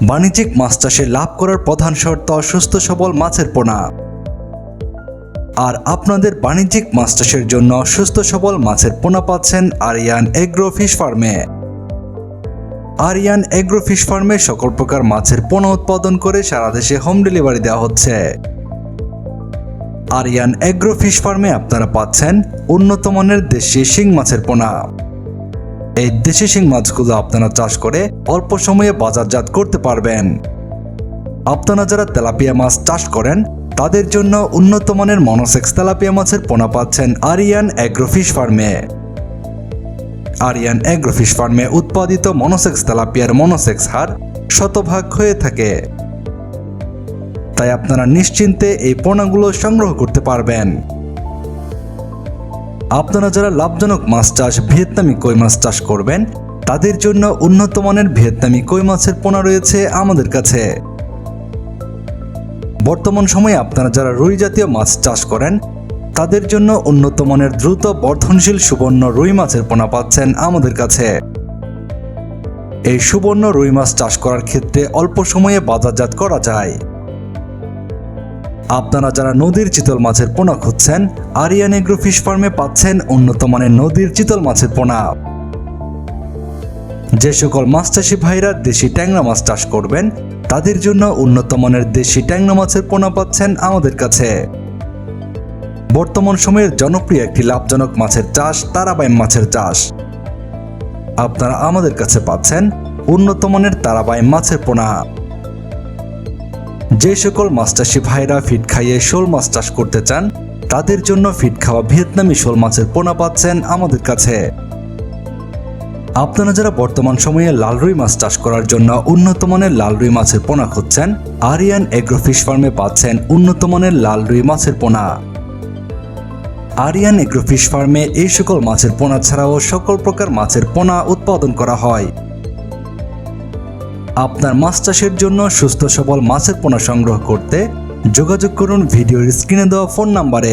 বাণিজ্যিক মাছ চাষে লাভ করার প্রধান শর্ত সুস্থ সবল মাছের পোনা। আর আপনাদের বাণিজ্যিক মাছ চাষের জন্য সুস্থ সবল মাছের পোনা পাচ্ছেন আরিয়ান এগ্রো ফিশ ফার্মে। আরিয়ান এগ্রো ফিশ ফার্মে সকল প্রকার মাছের পোনা উৎপাদন করে সারা দেশে হোম ডেলিভারি দেওয়া হচ্ছে। আরিয়ান এগ্রো ফিশ ফার্মে আপনারা পাচ্ছেন উন্নত মানের দেশি শিং মাছের পোনা। এই দেশি শিং মাছগুলো আপনারা চাষ করে অল্প সময়ে বাজারজাত করতে পারবেন। আপনারা যারা তেলাপিয়া মাছ চাষ করেন, তাদের জন্য উন্নত মানের মনোসেক্স তেলাপিয়া মাছের পোনা পাচ্ছেন আরিয়ান অ্যাগ্রোফিশ ফার্মে। আরিয়ান অ্যাগ্রোফিশ ফার্মে উৎপাদিত মনোসেক্স তেলাপিয়ার মনোসেক্স হার শতভাগ হয়ে থাকে। তাই আপনারা নিশ্চিন্তে এই পোনাগুলো সংগ্রহ করতে পারবেন। আপনারা যারা লাভজনক মাছ চাষ, ভিয়েতনামি কই মাছ চাষ করবেন, তাদের জন্য উন্নত মানের ভিয়েতনামি কই মাছের পোনা রয়েছে আমাদের কাছে। বর্তমান সময়ে আপনারা যারা রুই জাতীয় মাছ চাষ করেন, তাদের জন্য উন্নত মানের দ্রুত বর্ধনশীল সুবর্ণ রুই মাছের পোনা পাচ্ছেন আমাদের কাছে। এই সুবর্ণ রুই মাছ চাষ করার ক্ষেত্রে অল্প সময়ে বাজারজাত করা যায়। আপনারা যারা নদীর চিতল মাছের পোনা খুঁজছেন আরিয়ান এগ্রো ফিশ ফার্মে পাচ্ছেন উন্নত মানের নদীর চিতল মাছের পোনা। যে সকল মাছ চাষি ভাইরা দেশি ট্যাংরা মাছ চাষ করবেন, তাদের জন্য উন্নত মানের দেশি ট্যাংরা মাছের পোনা পাচ্ছেন আমাদের কাছে। বর্তমান সময়ের জনপ্রিয় একটি লাভজনক মাছের চাষ তারাবাইম মাছের চাষ। আপনারা আমাদের কাছে পাচ্ছেন উন্নত মানের তারাবাইম মাছের পোনা। যে সকল মাছ ভাইরা ফিট খাইয়ে শোল মাছ চাষ করতে চান, তাদের জন্য ফিট খাওয়া ভিয়েতনামি শোল মাছের পোনা পাচ্ছেন আমাদের কাছে। আপনারা যারা বর্তমান সময়ে লাল রুই মাছ চাষ করার জন্য উন্নত মানের লাল রুই মাছের পোনা খুঁজছেন, আরিয়ান এগ্রো ফিশ ফার্মে পাচ্ছেন উন্নত মানের লাল রুই মাছের পোনা। আরিয়ান এগ্রো ফিশ ফার্মে এই সকল মাছের পোনা ছাড়াও সকল প্রকার মাছের পোনা উৎপাদন করা হয়। আপনার মাছ চাষের জন্য সুস্থ সবল মাছের পোনা সংগ্রহ করতে যোগাযোগ করুন ভিডিওর স্ক্রিনে দেওয়া ফোন নাম্বারে।